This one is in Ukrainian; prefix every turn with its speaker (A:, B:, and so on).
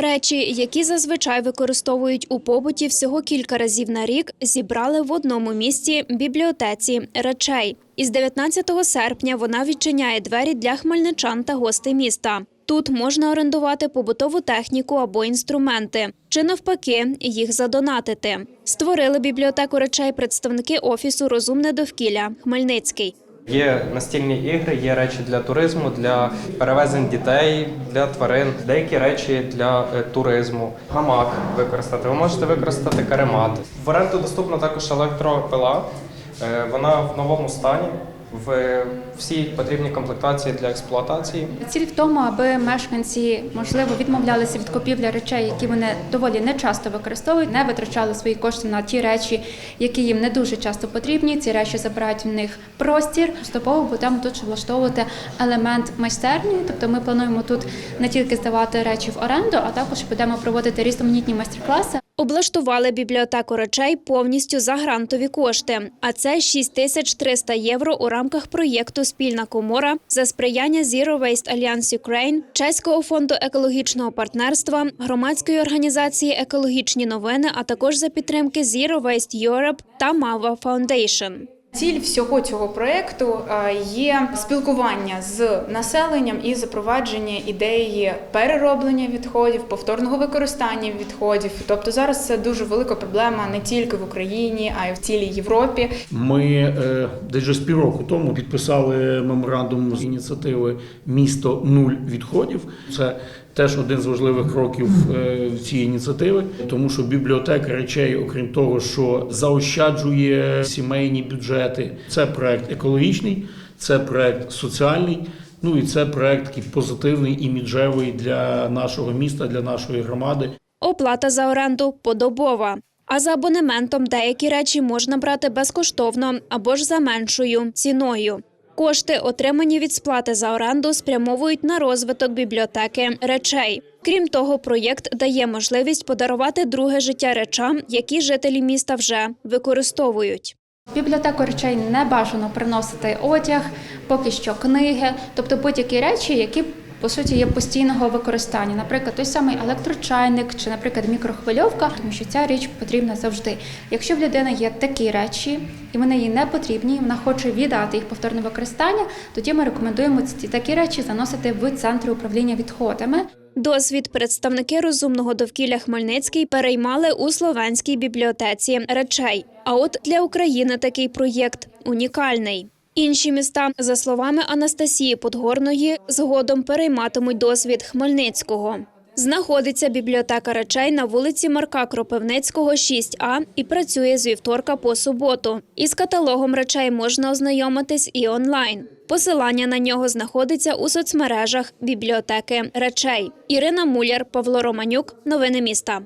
A: Речі, які зазвичай використовують у побуті всього кілька разів на рік, зібрали в одному місці бібліотеці речей. Із 19 серпня вона відчиняє двері для хмельничан та гостей міста. Тут можна орендувати побутову техніку або інструменти, чи навпаки, їх задонатити. Створили бібліотеку речей представники офісу Розумне довкілля Хмельницький.
B: Є настільні ігри, є речі для туризму, для перевезень дітей, для тварин, деякі речі для е, туризму. Гамак використати. Ви можете використати каремат. В оренду доступна також електропила. Е, Вона в новому стані. В всі потрібні комплектації для експлуатації.
C: Ціль в тому, аби мешканці можливо відмовлялися від купівлі речей, які вони доволі не часто використовують, не витрачали свої кошти на ті речі, які їм не дуже часто потрібні. Ці речі забирають в них простір. Поступово будемо тут влаштовувати елемент майстерні. Тобто ми плануємо тут не тільки здавати речі в оренду, а також будемо проводити різноманітні майстер-класи.
A: Облаштували бібліотеку речей повністю за грантові кошти. А це 6300 євро у рамках проєкту Спільна комора за сприяння Zero Waste Alliance Ukraine, Чеського фонду екологічного партнерства, громадської організації Екологічні новини, а також за підтримки Zero Waste Europe та Mava Foundation.
D: Ціль всього цього проекту е, є спілкування з населенням і запровадження ідеї перероблення відходів, повторного використання відходів. Тобто зараз це дуже велика проблема не тільки в Україні, а й в цілій Європі.
E: Ми е, десь вже з півроку тому підписали меморандум з ініціативи Місто нуль відходів. Це теж один з важливих кроків е, цієї ініціативи, тому що бібліотека речей, окрім того, що заощаджує сімейні бюджети, це проект екологічний, це проект соціальний. Ну і це проект такий позитивний іміджевий для нашого міста, для нашої громади.
A: Оплата за оренду подобова. А за абонементом деякі речі можна брати безкоштовно або ж за меншою ціною. Кошти, отримані від сплати за оренду, спрямовують на розвиток бібліотеки речей. Крім того, проєкт дає можливість подарувати друге життя речам, які жителі міста вже використовують.
C: В бібліотеку речей не бажано приносити одяг, поки що книги, тобто будь-які речі, які по суті є постійного використання. Наприклад, той самий електрочайник чи, наприклад, мікрохвильовка, тому що ця річ потрібна завжди. Якщо в людини є такі речі, і вони їй не потрібні, і вона хоче віддати їх повторне використання, тоді ми рекомендуємо ці такі речі заносити в центри управління відходами.
A: Досвід представники розумного довкілля Хмельницький переймали у словенській бібліотеці речей. А от для України такий проєкт унікальний. Інші міста, за словами Анастасії Подгорної, згодом перейматимуть досвід Хмельницького. Знаходиться бібліотека речей на вулиці Марка Кропивницького, 6А і працює з вівторка по суботу. Із каталогом речей можна ознайомитись і онлайн. Посилання на нього знаходиться у соцмережах бібліотеки речей. Ірина Муляр, Павло Романюк. Новини міста.